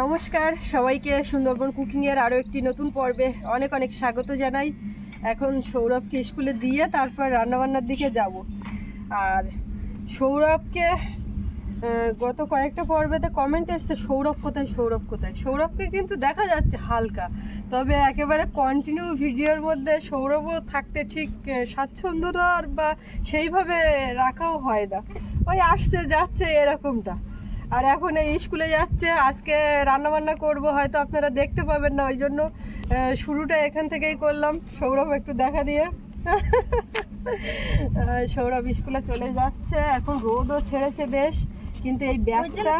নমস্কার, সবাইকে সুন্দরবন কুকিংয়ের আরও একটি নতুন পর্বে অনেক অনেক স্বাগত জানাই। এখন সৌরভকে স্কুলে দিয়ে তারপর রান্নাবান্নার দিকে যাব। আর সৌরভকে গত কয়েকটা পর্বেতে কমেন্ট এসছে, সৌরভ কোথায় সৌরভ কোথায়? সৌরভকে কিন্তু দেখা যাচ্ছে হালকা, তবে একেবারে কন্টিনিউ ভিডিওর মধ্যে সৌরভও থাকতে ঠিক স্বাচ্ছন্দ্য আর বা সেইভাবে রাখাও হয় না। ওই আসছে, যাচ্ছে এরকমটা। আর এখন এই স্কুলে যাচ্ছে আজকে রান্নাবান্না করব হয়তো আপনারা দেখতে পাবেন না ওই জন্য শুরুটা এখান থেকেই করলাম। সৌরভ একটু দেখা দিয়ে। সৌরভ স্কুলে চলে যাচ্ছে এখন রোদও ছেড়েছে বেশ কিন্তু এই ব্যাগটা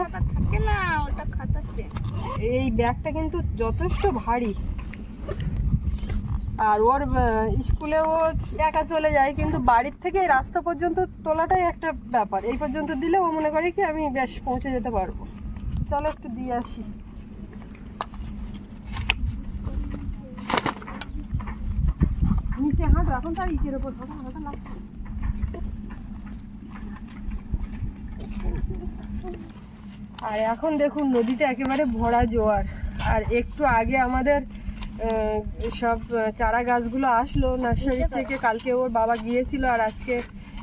এই ব্যাগটা কিন্তু যথেষ্ট ভারী। আর ওর আহ, স্কুলে ও একা চলে যায় কিন্তু বাড়ির থেকে এই রাস্তা পর্যন্ত তোলাটাই একটা ব্যাপার। এই পর্যন্ত দিলে ও মনে করে কি আমি বেশ পৌঁছে যেতে পারব। চলো একটু দিয়ে আসি। নিচে হাঁটো এখন তার ইটের ওপর হাঁটা লাগছে আর এখন দেখুন নদীতে একেবারে ভরা জোয়ার। আর একটু আগে আমাদের সব চারা গাছগুলো আসলো নার্সারি থেকে। কালকে ওর বাবা গিয়েছিল আর আজকে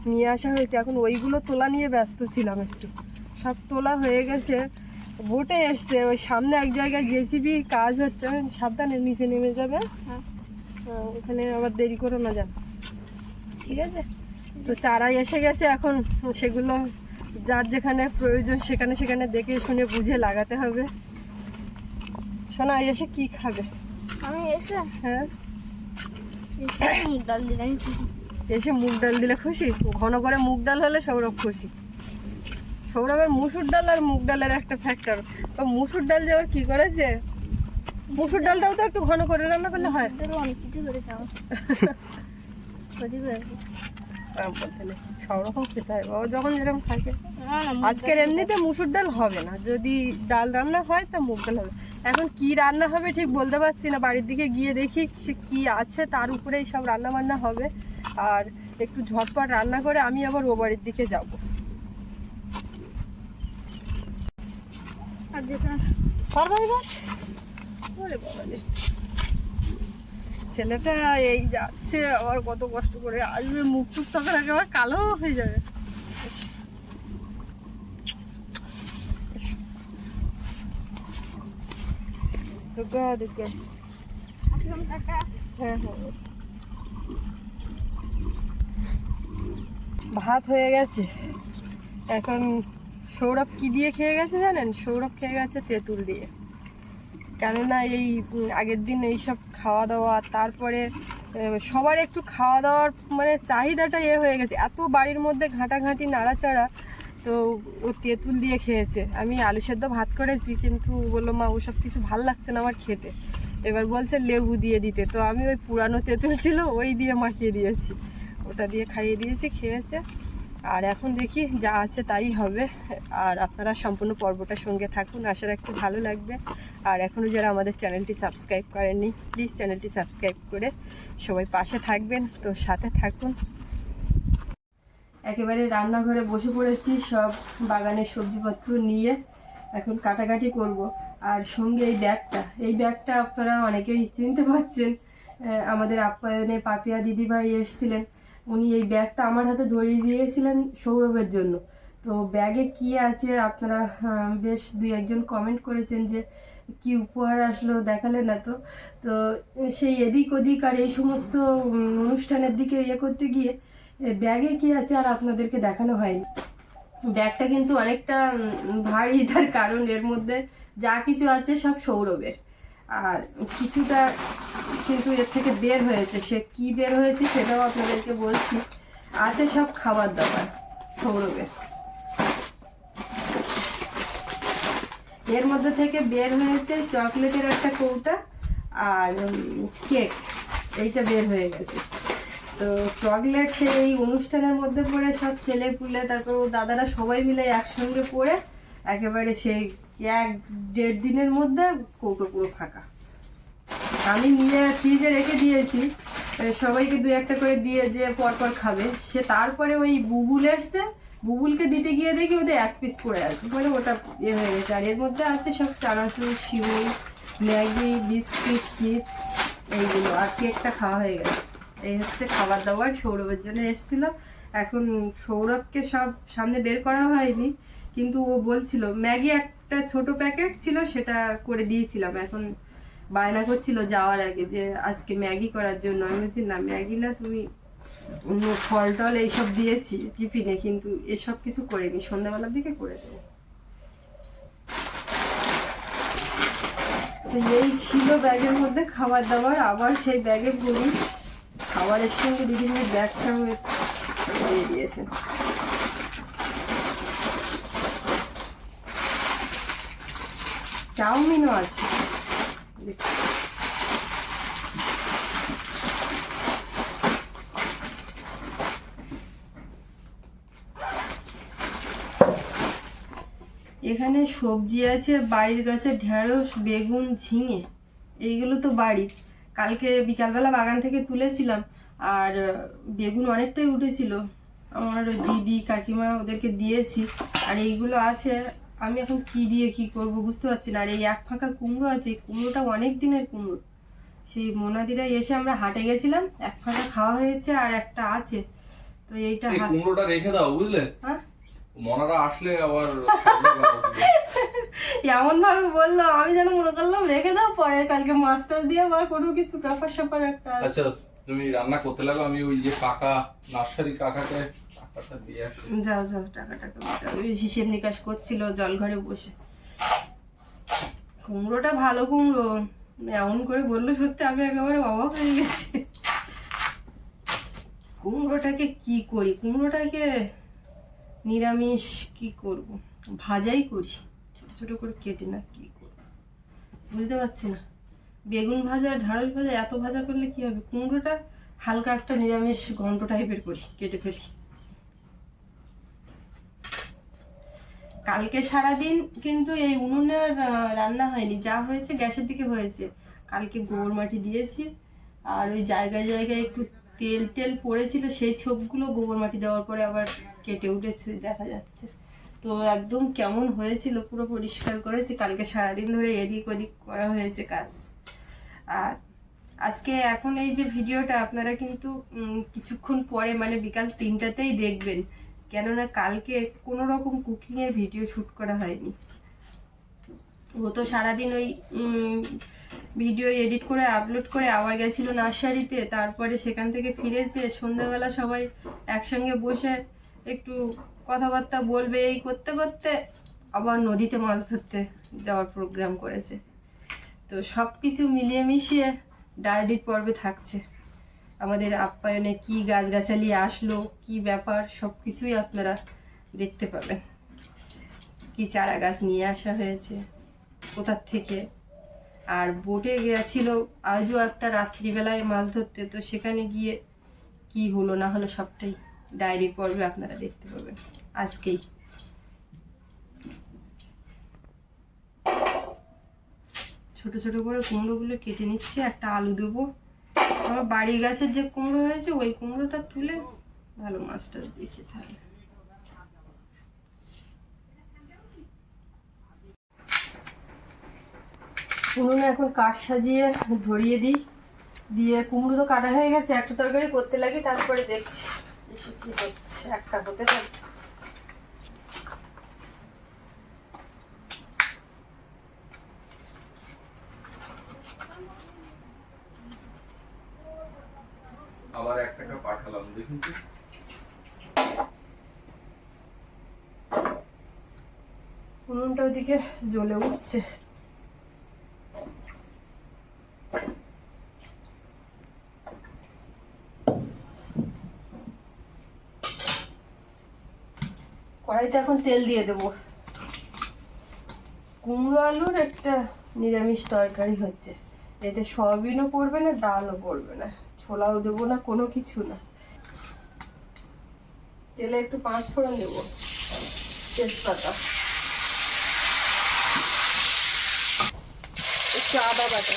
নিয়ে আসা হয়েছে। এখন ওইগুলো তোলা নিয়ে ব্যস্ত ছিলাম একটু। সব তোলা হয়ে গেছে। বোটে এসছে। ওই সামনে এক জায়গায় জেসিবি কাজ হচ্ছে। সাবধানে নিচে নেমে যাবে। হ্যাঁ। ওখানে আবার দেরি করো না যান ঠিক আছে। তো চারা এসে গেছে এখন। সেগুলো যার যেখানে প্রয়োজন সেখানে সেখানে দেখে শুনে বুঝে লাগাতে হবে। শোনা এসে কি খাবে? আমি এসে হ্যাঁ? মুগ ডাল দিলে আমি খুশি। এসে মুগ ডাল দিলে খুশি? ঘন করে মুগ ডাল হলে সৌরভ খুশি। সৌরভের মুসুর ডাল আর মুগ ডালের একটা ফ্যাক্টর তো মুসুর ডাল যে ওর কি করেছে? মুসুর ডালটাও তো একটু ঘন করে রান্না করলে হয়। অনেক কিছু করেছে আমার। সব রকম খেতে হয়। ও যখন যেরকম থাকে আজকের এমনিতে মুসুর ডাল হবে না। যদি ডাল রান্না হয় তা মুগ ডাল হবে। এখন কি রান্না হবে ঠিক বলতে পারছি না। বাড়ির দিকে গিয়ে দেখি সে কি আছে তার উপরেই সব রান্না বান্না হবে। আর একটু ঝটপট রান্না করে আমি আবার ও বাড়ির দিকে যাব। বাবা। ছেলেটা এই যাচ্ছে আবার কত কষ্ট করে আসবে, মুখ টুক তখন একেবারে কালো হয়ে যাবে। হ্যাঁ হ্যাঁ। ভাত হয়ে গেছে। এখন সৌরভ কি দিয়ে খেয়ে গেছে জানেন? সৌরভ খেয়ে গেছে তেঁতুল দিয়ে। কেননা এই আগের দিন এইসব খাওয়া দাওয়া তারপরে সবার একটু খাওয়া দাওয়ার মানে চাহিদাটা এ হয়ে গেছে। এত বাড়ির মধ্যে ঘাঁটাঘাঁটি, নাড়াচাড়া, তো ও তেঁতুল দিয়ে খেয়েছে। আমি আলু সেদ্ধ ভাত করেছি, কিন্তু বলল, মা, ওসব কিছু ভালো লাগছে না আমার খেতে। এবার বলছে, লেবু দিয়ে দিতে। তো আমি ওই পুরানো তেঁতুল ছিল, ওই দিয়ে মাখিয়ে দিয়েছি। ওটা দিয়ে খাইয়ে দিয়েছি, খেয়েছে। আর এখন দেখি যা আছে তাই হবে। আর আপনারা সম্পূর্ণ পর্বটা সঙ্গে থাকুন, আশা রাখছি ভালো লাগবে। আর এখনও যারা আমাদের চ্যানেলটি সাবস্ক্রাইব করেননি প্লিজ চ্যানেলটি সাবস্ক্রাইব করে সবাই পাশে থাকবেন। তো সাথে থাকুন। একেবারে রান্নাঘরে বসে পড়েছি, সব বাগানের সবজিপত্র নিয়ে এখন কাটাকাটি করব। আর সঙ্গে এই ব্যাগটা এই ব্যাগটা আপনারা অনেকেই চিনতে পারছেন আমাদের আপ্যায়নে পাপিয়া দিদিভাই এসেছিলেন। উনি এই ব্যাগটা আমার হাতে ধরিয়ে দিয়েছিলেন সৌরভের জন্য। তো ব্যাগে কি আছে আপনারা বেশ দুই একজন কমেন্ট করেছেন যে কি উপহার আসলো দেখালে না তো। তো সেই এদিক ওদিক আর এই সমস্ত অনুষ্ঠানের দিকে ইয়ে করতে গিয়ে ব্যাগে কি আছে আর আপনাদেরকে দেখানো হয়নি। ব্যাগটা কিন্তু অনেকটা ভারী তার কারণ এর মধ্যে যা কিছু আছে সব সৌরভের। আর কিছুটা কিন্তু এর থেকে বের হয়েছে, সে কি বের হয়েছে সেটাও আপনাদেরকে বলছি। আছে সব খাবার দাবার, সৌরভের। এর মধ্যে থেকে বের হয়েছে চকলেটের একটা কৌটা আর কেক। এইটা বের হয়ে গেছে। তো চকলেট সেই অনুষ্ঠানের মধ্যে পড়ে সব ছেলে পুলে তারপর দাদারা সবাই মিলে একসঙ্গে পড়ে, একেবারে সেই এক দেড় দিনের মধ্যে কৌটো পুরো ফাঁকা। আমি নিয়ে ফ্রিজে রেখে দিয়েছি সবাইকে দু একটা করে দিয়ে যে পরপর খাবে। সে তারপরে ওই বুবুল এসছে, বুবুলকে দিতে গিয়ে দেখি ওদের এক পিস পড়ে আছে। মানে ওটা ইয়ে হয়ে গেছে। আর এর মধ্যে আছে সব চানাচুর শিমুই ম্যাগি, বিস্কিট, চিপস, এইগুলো। আর কেকটা খাওয়া হয়ে গেছে। এই হচ্ছে খাবার দাবার। সৌরভের জন্য এসেছিল। এখন সৌরভকে সব সামনে বের করা হয়নি। কিন্তু ও বলছিল, ম্যাগি একটা ছোট প্যাকেট ছিল, সেটা করে দিয়েছিলাম। এখন বায়না করছিল যাওয়ার আগে যে আজকে ম্যাগি করার জন্য। আমি বলছি, না, ম্যাগি না, তুমি অন্য ফল টল এইসব দিয়েছি টিফিনে, কিন্তু এসব কিছু করিনি। সন্ধ্যাবেলার দিকে করে দেবো। তো এই ছিল ব্যাগের মধ্যে খাবার দাবার। আবার সেই ব্যাগে ভরি খাবারের সঙ্গে দিদিভাই ব্যাগটাও দিয়ে দিয়েছে চাউমিনও আছে। এখানে সবজি আছে বাড়ির গাছে ঢেঁড়স, বেগুন, ঝিঙে, এইগুলো তো বাড়ির কালকে বিকালবেলা বাগান থেকে তুলেছিলাম, আর বেগুন অনেকটাই উঠেছিল। আমার দিদি, কাকিমা ওদেরকে দিয়েছি, আর এইগুলো আছে আমি এখন কি দিয়ে কি করব বুঝতে পারছি না। আর এই এক ফাঁকা কুমড়ো আছে কুমড়োটা অনেক দিনের কুমড়ো। সেই মোনাদিরা এসে আমরা হাটে গেছিলাম এক ফাঁকা খাওয়া হয়েছে আর একটা আছে। তো এইটা কুমড়োটা রেখে দাও বুঝলে? হ্যাঁ? মনারা আসলে আবার এমন ভাবে বলল আমি যেন মনে করলাম রেখে দাও পরে কালকে মাছ টাছ দিয়ে বা কোনো কিছু ব্যাপার স্যাপার একটা। আচ্ছা তুমি রান্না করতে লাগো আমি ওই যে কাকা নার্সারি কাকাকে যাও যাও টাকা টাকা। হিসেব নিকাশ করছিল জল ঘরে বসে। কুমড়োটা ভালো কুমড়ো। এমন করে বলল, সত্যি আমি একেবারে অবাক হয়ে গেছি। কুমড়োটাকে কি করি? কুমড়োটাকে নিরামিষ কি করব? ভাজাই করি। ছোট ছোট করে কেটে না কি করব? বুঝতে পারছি না। বেগুন ভাজা, ঢাঁড়স ভাজা, এত ভাজা করলে কি হবে? কুমড়োটা হালকা একটা নিরামিষ ঘন্ট টাইপের করি, কেটে ফেলি। কালকে সারাদিন কিন্তু এই উনুনে রান্না হয়নি, যা হয়েছে গ্যাসের দিকে হয়েছে। কালকে গোবর মাটি দিয়েছি, আর ওই জায়গায় জায়গায় একটু তেল টেল পড়েছিল, সেই ছোপগুলো গোবর মাটি দেওয়ার পরে আবার কেটে উঠেছে, দেখা যাচ্ছে। তো একদম কেমন হয়েছিল, পুরো পরিষ্কার করেছি। কালকে সারাদিন ধরে এদিক ওদিক করা হয়েছে কাজ। আর আজকে এখন এই যে ভিডিওটা, আপনারা কিন্তু কিছুক্ষণ পরে মানে বিকাল তিনটাতেই দেখবেন। কেননা কালকে কোনো রকম কুকিং এর ভিডিও শ্যুট করা হয়নি। ও তো সারাদিন ওই ভিডিও এডিট করে আপলোড করে আবার গেছিল নার্সারিতে, তারপরে সেখান থেকে ফিরেছে, সন্ধ্যাবেলা সবাই একসঙ্গে বসে একটু কথাবার্তা বলবে, এই করতে করতে আবার নদীতে মাছ ধরতে যাওয়ার প্রোগ্রাম করেছে। তো সব কিছু মিলিয়ে মিশিয়ে ডায়েরির পর্বে থাকছে। আমাদের আপ্যায়নে কি গাছগাছালি আসলো, কি ব্যাপার সব কিছুই আপনারা দেখতে পাবেন। কি চারা গাছ নিয়ে আসা হয়েছে কোথার থেকে? আর বোটে গেছিল আজও একটা রাত্রিবেলায় মাছ ধরতে, তো সেখানে গিয়ে কি হলো? না হলো সবটাই ডায়েরি পর্বে আপনারা দেখতে পাবেন। আজকেই। ছোট ছোট করে কুমড়োগুলো কেটে নিচ্ছে, একটা আলু দেবো। আমার বাড়ি গাছের যে কুমড়ো হয়েছে, ওই কুমড়োটা তুলে ভালো মাছ টাছ দিয়ে খেতে হবে উনুনে এখন কাঠ সাজিয়ে ধরিয়ে দিই। দিয়ে কুমড়ো তো কাটা হয়ে গেছে, একটা তরকারি করতে লাগি, তারপরে দেখছি কি হচ্ছে, একটা হতে থাকে আবার এক টাকা পাঠালাম দেখুন তো ওদিকে জ্বলে উঠছে। কড়াইতে এখন তেল দিয়ে দেবো। কুমড়ো আলুর একটা নিরামিষ তরকারি হচ্ছে। এতে সয়াবিনও পড়বে না, ডালও পড়বে না। ছোলাও দেবো না, কোনো কিছু না। তেলে একটু পাঁচ ফোড়ন দেবো। তেজপাতা একটু আদা বাটা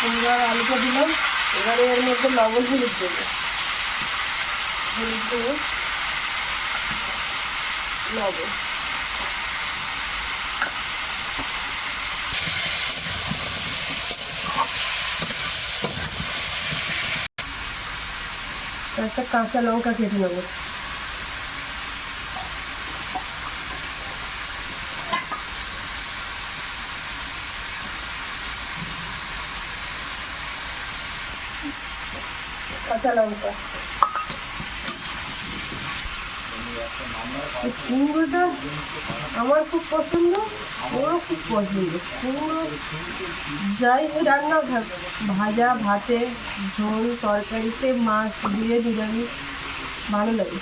কুমড়ো আর আলুটা দিলাম। এবারে এর মধ্যে লবণ হলুদ দেবো। হলুদ দেবো। লবণ। একটা কাঁচা লঙ্কা কেটে নেব। কুমড়োটা আমার খুব পছন্দ ওরও খুব পছন্দ। কুমড়ো যাই হোক রান্নাও থাক ভাজা, ভাতে, ঝোল, তরকারিতে মাছ দিয়ে নিরামিষ, ভালো লাগে।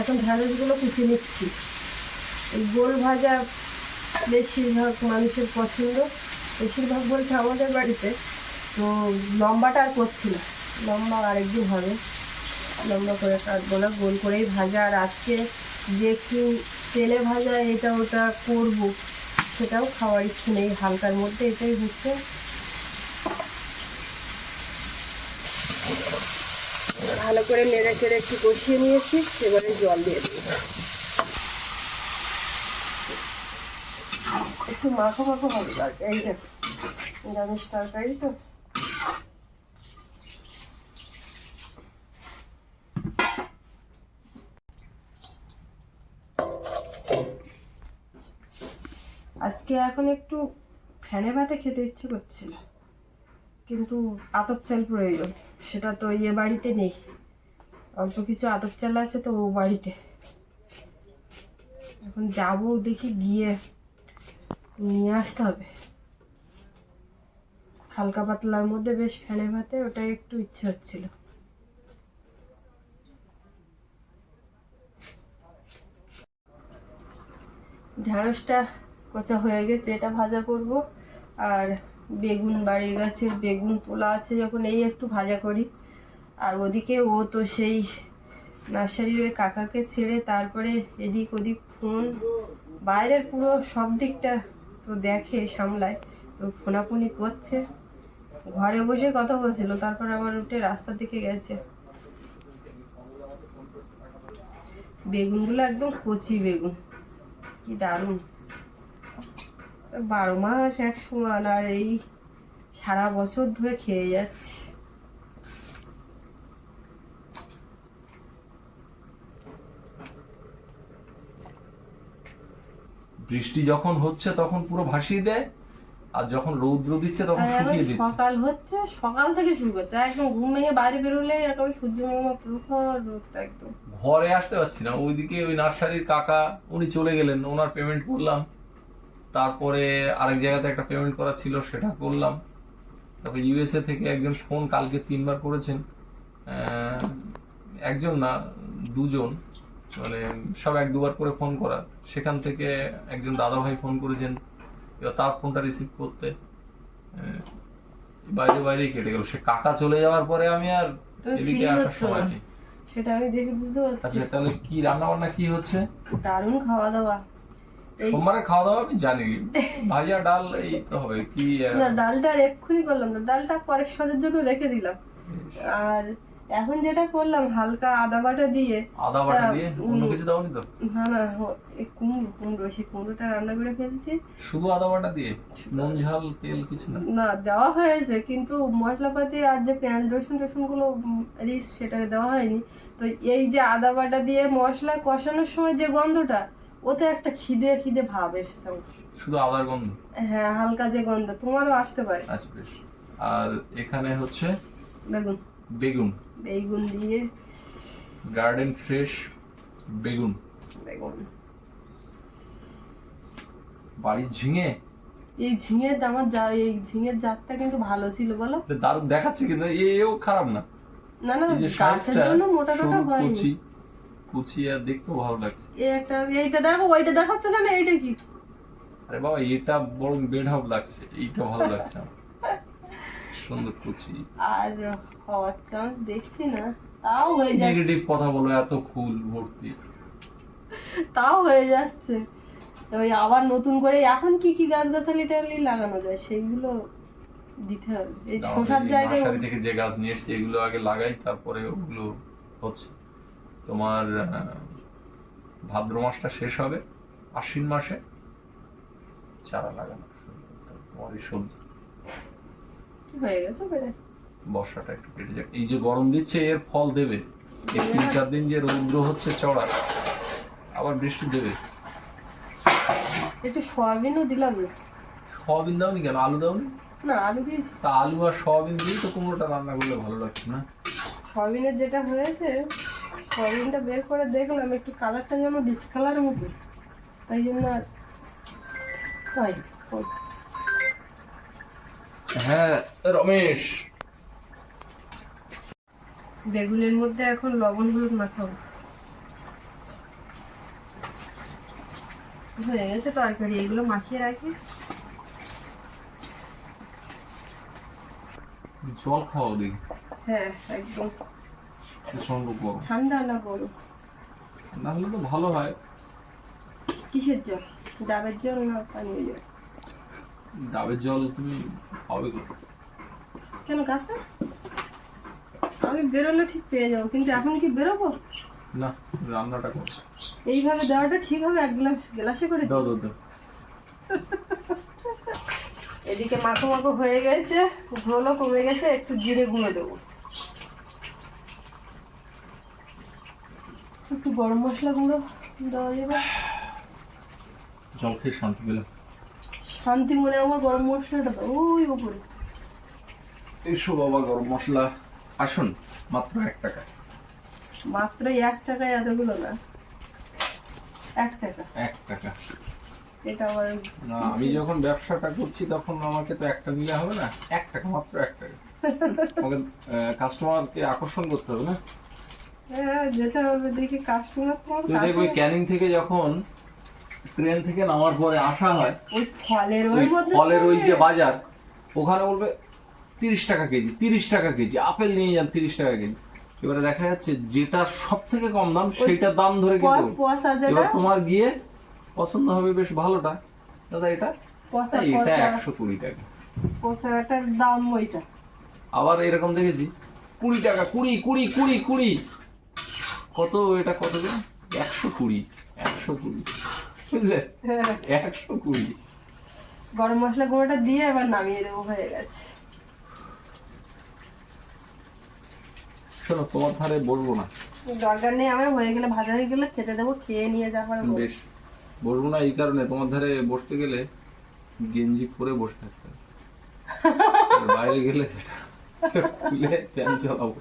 এখন ঢ্যাঁড়সগুলো কুচি নিচ্ছি। গোল ভাজা বেশিরভাগ মানুষের পছন্দ। বেশিরভাগ বলছে আমাদের বাড়িতে, তো লম্বাটা আর করছি না। লম্বা আরেকদিন হবে। লম্বা করে কাটবো গোল করেই ভাজা। আর আজকে যে একটু তেলে ভাজা, এটা ওটা করব, সেটাও খাওয়ার ইচ্ছে নেই হালকার মধ্যে, এটাই হচ্ছে। ভালো করে নেড়ে চেড়ে একটু কষিয়ে নিয়েছি, এবারে জল দিয়ে দিই একটু মাখো মাখো হবে। তরকারিটা নিরামিষ তরকারি তো। আজকে এখন একটু ফ্যানে ভাতে খেতে ইচ্ছে করছিল, কিন্তু আতপ চাল প্রয়োজন, সেটা তো ইয়ে বাড়িতে নেই। অল্প কিছু আতপ চাল আছে তো ও বাড়িতে। এখন যাব দেখি গিয়ে নিয়ে আসতে হবে। হালকা পাতলার মধ্যে বেশ ফ্যানে ভাতে ওটাই একটু ইচ্ছে হচ্ছিল। ঢ্যাঁড়সটা কচা হয়ে গেছে, এটা ভাজা করব। আর বেগুন, বাড়ির গাছের বেগুন তোলা আছে যখন, এই একটু ভাজা করি। আর ওদিকে ও তো সেই নার্সারির ওই কাকাকে ছেড়ে তারপরে এদিক ওদিক ফোন। বাইরের পুরো সব দিকটা তো দেখে, সামলায়। তো ফোনাফুনি করছে। ঘরে বসে কথা বলছিল, তারপর আবার উঠে রাস্তার দিকে গেছে। বেগুনগুলো একদম কচি বেগুন। কি দারুণ। বারো মাস এক সমান, আর এই সারা বছর ধরে খেয়ে যাচ্ছি। বৃষ্টি যখন হচ্ছে তখন পুরো ভাসিয়ে দেয় আর যখন রৌদ্র দিচ্ছে তখন শুকিয়ে দিচ্ছে। সকাল হচ্ছে সকাল থেকে শুরু করছে একদম ঘুম ভেঙে বাইরে বেরোলে একেবারে সূর্য মামা প্রখর একদম। ঘরে আসতে পারছি না ওইদিকে ওই নার্সারির কাকা উনি চলে গেলেন ওনার পেমেন্ট করলাম। তারপরে আরেক জায়গাতে একটা পেমেন্ট করা ছিল সেটা করলাম। তারপরে ইউএসএ থেকে একজন ফোন কালকে তিনবার করেছেন। আহ, একজন না দুজন। মানে সব এক দুবার করে ফোন করা। সেখান থেকে একজন দাদা ভাই ফোন করেছেন এবার তার ফোনটা রিসিভ করতে। বাইরে বাইরেই কেটে গেল। সে কাকা চলে যাওয়ার পরে আমি আর এদিকে আসার সময়। নেই। সেটা আমি দেখে বুঝতে পারছি। আচ্ছা তাহলে কি রান্না বান্না কি হচ্ছে? দারুণ খাওয়া দাওয়া সোমবারে খাওয়া দাওয়া আমি জানি। ভাজা ডাল এই তো হবে। কি না ডালটা আর এক্ষুনি করলাম না। ডালটা পরের সাজের জন্য রেখে দিলাম। আর এখন যেটা করলাম হালকা আদা বাটা দিয়ে আদা বাটা দিয়ে? অন্য কিছু দাওনি তো? না না কুমড়ো কুমড়ো সেই কুমড়োটা রান্না করে ফেলছি। শুধু আদা বাটা দিয়ে? নুন ঝাল তেল কিছু না? না দেওয়া হয়েছে কিন্তু মশলাপাতি আর যে পেঁয়াজ রসুন টসুনগুলো রিস সেটা দেওয়া হয়নি। তো এই যে আদা বাটা দিয়ে মশলা কষানোর সময় যে গন্ধটা ওতে একটা খিদে খিদে ভাব এসছে শুধু আদার গন্ধ? হ্যাঁ হালকা যে গন্ধ তোমারও আসতে পারে। আচ্ছা বেশ। আর এখানে হচ্ছে বেগুন। বেগুন। বেগুন দিয়ে। গার্ডেন ফ্রেশ বেগুন। বেগুন। বাড়ির ঝিঙে? এই ঝিঙের আমার যা এই ঝিঙের জাতটা কিন্তু ভালো ছিল বলো। এটা দারুণ দেখাচ্ছে কিন্তু এও খারাপ না। না না গাছের জন্য মোটা সরু হয়নি। কুচি আর দেখতেও ভালো লাগছে। একটা এইটা দেখো ওইটা দেখাচ্ছে না না এইটা কি? আরে বাবা এটা বরং বেড হাব লাগছে এইটা ভালো লাগছে আমার। সুন্দর কুচি আর হওয়ার চান্স দেখছি না। তাও হয়ে যাচ্ছে। নেগেটিভ কথা বলো এত ফুল ভর্তি। তাও হয়ে যাচ্ছে। ওই আবার নতুন করে এখন কি কি গাছ গাছালি টালি লাগানো যায় সেইগুলো দিতে হবে। এই শশার জায়গায় নার্সারি থেকে যে গাছ নিয়ে এসছি এগুলো আগে লাগাই তারপরে ওগুলো হচ্ছে। তোমার ভাদ্র মাসটা শেষ হবে আশ্বিন মাসে চারা লাগানো। তোমার এই সবজি। হয়ে গেছে বেড়ে বর্ষাটা একটু কেটে যাক। এই যে গরম দিচ্ছে এর ফল দেবে। এই তিন চার দিন যে রৌদ্র হচ্ছে চড়া আবার বৃষ্টি দেবে। একটু সয়াবিনও দিলাম না। সয়াবিন দাওনি কেন? আলু দাওনি? না আলু দিয়েছি। তা আলু আর সয়াবিন দিয়েই তো কুমড়োটা রান্না করলে ভালো লাগছে না। সয়াবিনের যেটা হয়েছে সয়াবিনটা বের করে দেখলাম একটু কালারটা যেন ডিসকালার মতো। তাই জন্য আর তাই। হ্যাঁ রমেশ। বেগুনের মধ্যে এখন লবণ হলুদ মাখাবো। হয়ে গেছে তরকারি এগুলো মাখিয়ে রাখি। জল খাওয়া হ্যাঁ একদম। প্রচণ্ড গরম। ঠান্ডা না গরম? না হলে তো ভালো হয়। কিসের জল? ডাবের জল না পানীয় জল? ডাবের জল তুমি পাবে? কেন গাছে আমি বেরোলে ঠিক পেয়ে যাব কিন্তু এখন কি বেরোবো? না রান্নাটা করো এইভাবে দেওয়াটা ঠিক হবে? এক গ্লাস গ্লাসে করে দাও দাও দাও। এদিকে মাখো মাখো হয়ে গেছে ঝোলও কমে গেছে একটু জিরে গুঁড়ো দেবো। একটু গরম মশলা গুঁড়ো দেওয়া যাবে। জল খেয়ে শান্তি পেলাম। শান্তি মনে আমার গরম মশলাটা দাও। ওই উপরে। এসো বাবা গরম মশলা। আসুন মাত্র এক টাকা। মাত্র এক টাকায় এতগুলো না। এক টাকা। এক টাকা। এটা আবার না আমি যখন ব্যবসাটা করছি তখন আমাকে তো একটা নিলে হবে না? এক টাকা মাত্র এক টাকা। আমাকে কাস্টমারকে আকর্ষণ করতে হবে না? হ্যাঁ যেতে হবে দেখি কাস্টমার তোমার ক্যানিং থেকে যখন ট্রেন থেকে নামার পরে আসা হয় ওই ফলের ওই ফলের ওই যে বাজার ওখানে বলবে তিরিশ টাকা কেজি তিরিশ টাকা কেজি আপেল নিয়ে যান তিরিশ টাকা কেজি। এবারে দেখা যাচ্ছে যেটা সব থেকে কম দাম সেইটার দাম ধরে কিন্তু এবার তোমার গিয়ে পছন্দ হবে বেশ ভালোটা। দাদা এটা এটা একশো কুড়ি টাকা। পয়সাটার দাম ওইটা। আবার এরকম দেখেছি কুড়ি টাকা কুড়ি কুড়ি কুড়ি কুড়ি। কত এটা কত দিন একশো কুড়ি একশো কুড়ি। একশো কুড়ি। গরম মশলা গুঁড়োটা দিয়ে এবার নামিয়ে দেবো হয়ে গেছে। শোনো তোমার ধারে বলব না। দরকার নেই আমার হয়ে গেলে ভাজা হয়ে গেলে খেতে দেবো খেয়ে নিয়ে বেশ বলব না এই কারণে তোমার ধারে বসতে গেলে গেঞ্জি পরে বসে থাকতে হবে। বাইরে গেলে খুলে ফ্যান চালাবো।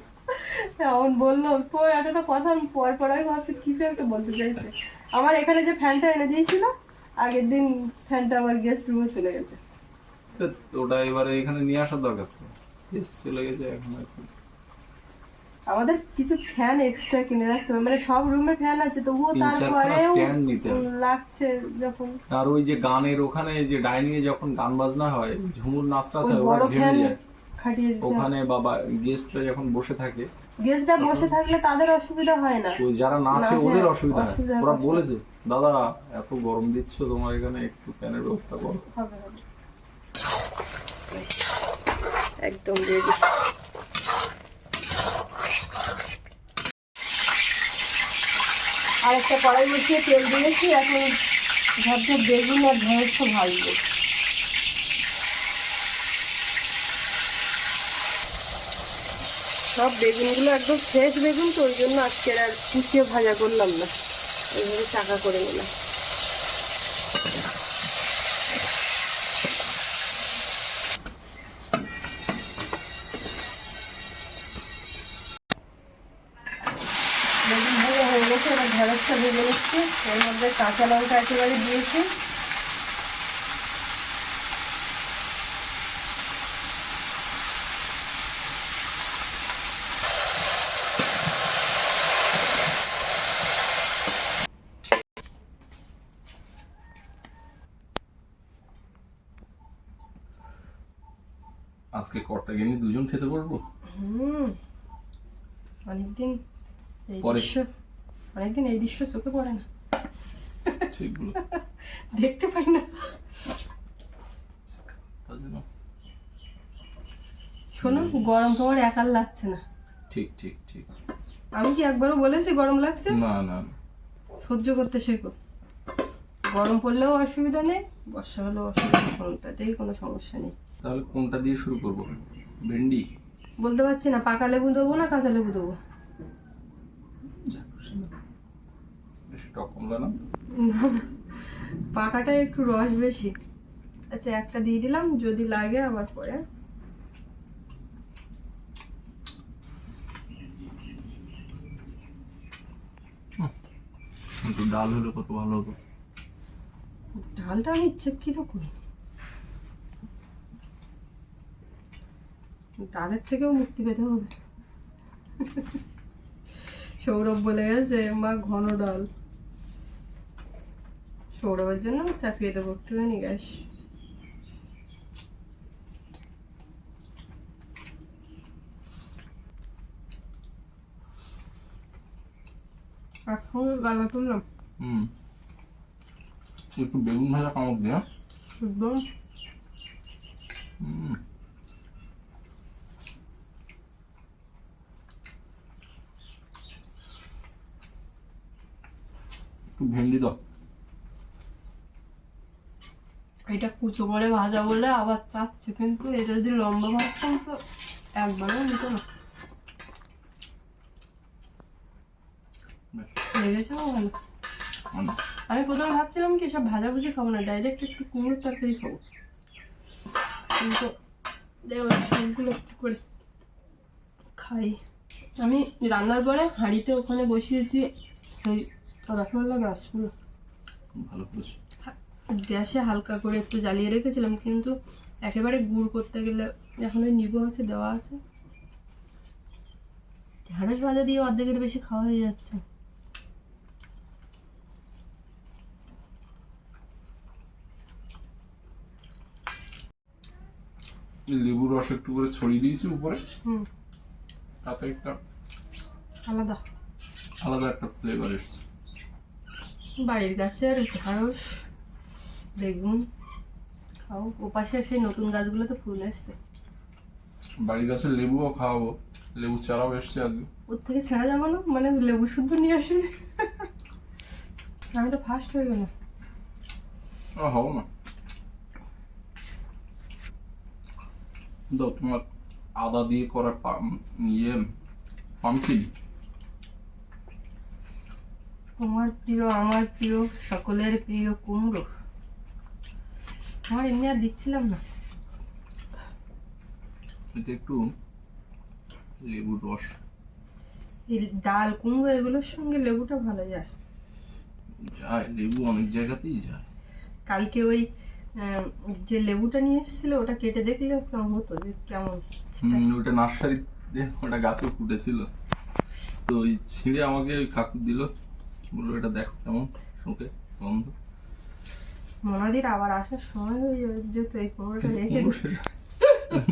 এমন বলল তো একটা কথা পর পর আমি ভাবছি কিছু একটা বলতে চাইছে। আমার এখানে যে ফ্যানটা এনে দিয়েছিল আগের দিন ফ্যানটা আমার গেস্ট রুমে চলে গেছে। ওটা এবারে এখানে নিয়ে আসার দরকার Guest চলে গেছে এখন আমাদের কিছু ফ্যান এক্সট্রা কিনে রাখতে হবে। মানে সব রুমে ফ্যান আছে তবুও তারপরেও লাগছে যখন। আর ওই যে গানের ওখানে যে ডাইনিং এ যখন গান বাজনা হয় ঝুমুর নাচটা হয় ওখানে বাবা গেস্টরা যখন বসে থাকে গেস্টরা বসে থাকলে তাদের অসুবিধা হয় না। যারা নাচে ওদের অসুবিধা হয়। ওরা বলেছে দাদা এত গরম দিচ্ছ তোমার এখানে একটু ফ্যানের ব্যবস্থা করো। একদম রেডি আরেকটা কড়াই বসিয়ে তেল দিয়েছি এখন ঝরঝর বেগুন আর ঢেঁড়স ভাজবো। সব বেগুনগুলো একদম ফ্রেশ বেগুন তো, ওই জন্য আজকে আর কুচিয়ে ভাজা করলাম না। এইভাবে চাকা করে নিলাম। বেগুন ভাজা হয়ে গেছে, এবার এর মধ্যে কাঁচা লঙ্কা একেবারে দিয়েছি। আজকে কর্তা গেলে দুজন খেতে পারব হুম। অনেকদিন এই দৃশ্য অনেকদিন এই দৃশ্য চোখে পড়ে না। ঠিক দেখতে পাই না। শোনো গরম তোমার একার লাগছে না। ঠিক ঠিক ঠিক। আমি কি একবারও বলেছি গরম লাগছে? না না। সহ্য করতে শেখো। গরম পড়লেও অসুবিধা নেই বর্ষা হলেও অসুবিধা নেই কোনটাতেই কোনো সমস্যা নেই। তাহলে কোনটা দিয়ে শুরু করব? ভেন্ডি? বলতে পারছি না পাকা লেবু দেবো না কাঁচা লেবু দেবো? পাকাটা একটু রস বেশি। আচ্ছা একটা দিয়ে দিলাম যদি লাগে আবার পরে। ডাল হলে কত ভালো হতো। ডালটা আমি ইচ্ছাকৃত করি ডালের থেকেও মুক্তি পেতে হবে। সৌরভ বলে গেছে মা ঘন ডাল। সৌরভের জন্য চাপিয়ে দেবো একটুখানি গ্যাস। এখন গালা তুললাম। হুম। একটু বেগুন ভাজা কামড় দিয়ে একদম হুম। একটু ভেন্ডি দাও এটা কুচো করে ভাজা বলে আবার চাচ্ছে কিন্তু এটা যদি লম্বা ভাজতাম তো একবারও নিত না। লেগেছে ভালো আমি প্রথমে ভাবছিলাম কি সব ভাজাভুজি খাব না ডাইরেক্ট একটু কুমড়োর তরকারি খাব। কিন্তু দেখলাম সবগুলো একটু করে খাই। আমি রান্নার পরে হাঁড়িতে ওখানে বসিয়েছি ওই রসগোল্লা রসগুলো ভালো করেছ। গ্যাসে হালকা করে একটু জ্বালিয়ে রেখেছিলাম কিন্তু একেবারে গুড় করতে গেলে এখন ওই নিবু আছে দেওয়া আছে। ঢেঁড়স ভাজা দিয়ে অর্ধেকের বেশি খাওয়া হয়ে যাচ্ছে। এই লেবুর রস একটু করে ছড়িয়ে দিয়েছি উপরে। হুম। তাতে একটা আলাদা। আলাদা একটা ফ্লেভার এসছে। বাড়ির গাছের ঢেঁড়স বেগুন খাও। ওপাশে সেই নতুন গাছগুলোতে ফুল আসছে। বাড়ির গাছের লেবুও খাওয়াবো। লেবু চারাও এসছে আজকে। ওর থেকে ছেড়া যাব না? মানে লেবু শুদ্ধ নিয়ে আসবে। আমি তো ফার্স্ট হয়ে গেলাম। হব না। দাও তোমার আদা দিয়ে করা পাম- ইয়ে পামকিন তোমার প্রিয় আমার প্রিয় সকলের প্রিয় কুমড়ো। আমার এমনি আর দিচ্ছিলাম না। এতে একটু লেবুর রস। এই ডাল কুমড়ো এগুলোর সঙ্গে লেবুটা ভালো যায়। যায় লেবু অনেক জায়গাতেই যায়। কালকে ওই যে লেবুটা নিয়ে এসেছিল ওটা কেটে দেখলে হতো যে কেমন। ওটা নার্সারিতে ওটা গাছে ফুটেছিল। তো ওই ছিঁড়ে আমাকে কাকু দিল। বলল এটা দেখো কেমন শুকে গন্ধ। মনাদির আবার আসার সময় হয়ে যাবে যেহেতু এই কুমড়োটা রেখে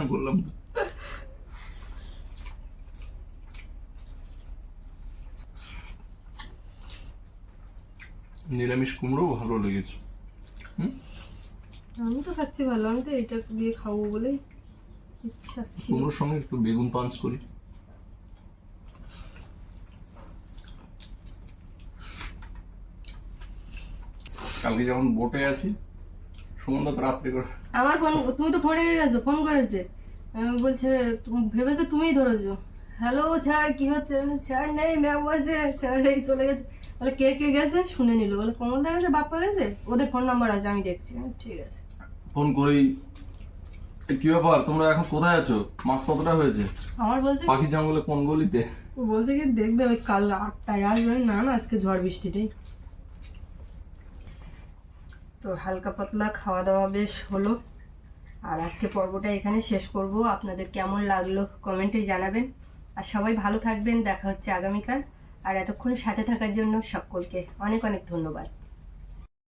বললাম তো। নিরামিষ কুমড়ো ভালো লেগেছে। আমি তো খাচ্ছি ভালো আমি তো এটা দিয়ে খাব বলেই ইচ্ছা কুমড়োর সঙ্গে একটু বেগুন পাঞ্চ করি। কালকে যখন বোটে আছি সুমন্ত রাত্রে করে আমার ফোন তুমি তো ফোনে গেছো ফোন করেছে। বলছে তুমি- ভেবেছে তুমিই ধরেছো? হ্যালো স্যার কি হচ্ছে? স্যার নেই ম্যাম বলছে স্যার এই চলে গেছে। বলে কে কে গেছে? শুনে নিল। বলে কমল দা গেছে বাপ্পা গেছে? ওদের ফোন নাম্বার আছে আমি দেখছি। ঠিক আছে। ফোন করি কি ব্যাপার? তোমরা এখন কোথায় আছো? মাছ কতটা হয়েছে? আমার বলছে পাখি জঙ্গলে কোন গলিতে? ও বলছে কি দেখবে ওই কাল আটটায় আসবে। না না আজকে ঝড় বৃষ্টি নেই। তো হালকা পাতলা খাওয়া দাওয়া বেশ হলো। আর আজকে পর্বটা এখানে শেষ করব। আপনাদের কেমন লাগল কমেন্টে জানাবেন। আর সবাই ভালো থাকবেন। দেখা হচ্ছে আগামীকাল। আর এতক্ষণ সাথে থাকার জন্য সকলকে অনেক অনেক ধন্যবাদ।